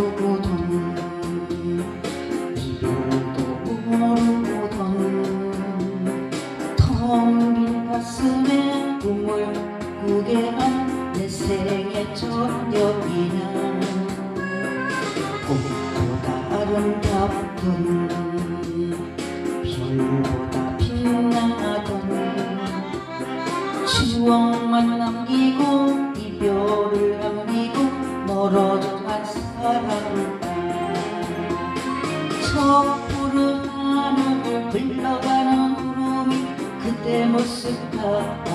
모르던 이별도 모르던 텅빈 가슴에 꿈을 꾸게 한 내 생의 저녁이나 꽃보다 아름답던 별보다 빛나던 추억만 남기고 이별을 푸른 하늘을 흘러가는 구름이 그대 모습 같아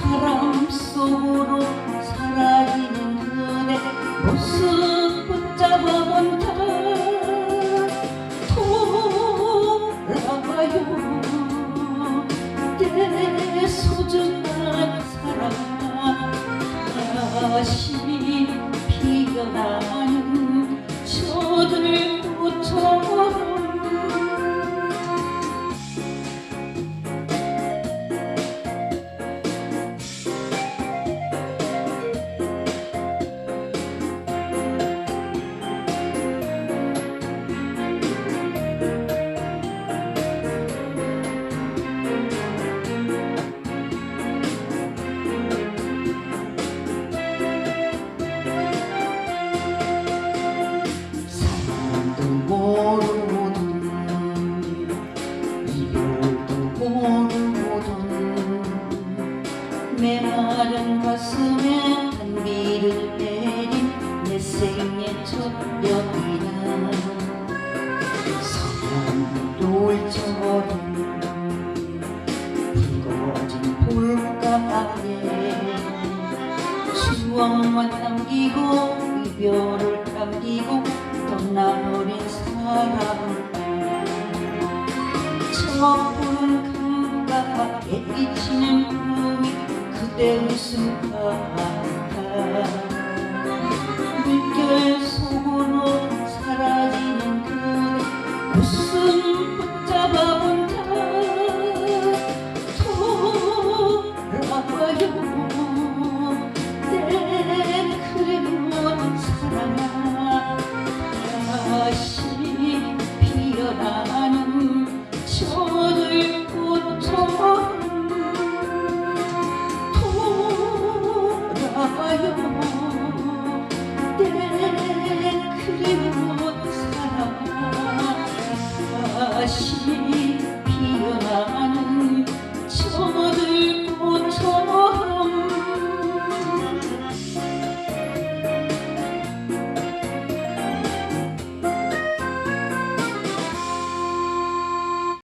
바람 속으로 사라지는 그대 모습 붙잡아 본다 돌아와요. 내 소중한 사랑. 다시 love. 메마른 가슴에 한비를 내린 내 생의 첫 여인아 서양 노을처럼 붉어진 볼가에 추억만 남기고 이별을 남기고 떠나버린 사랑 저 푸른 강가에 비치는 구름이 돌아와요 내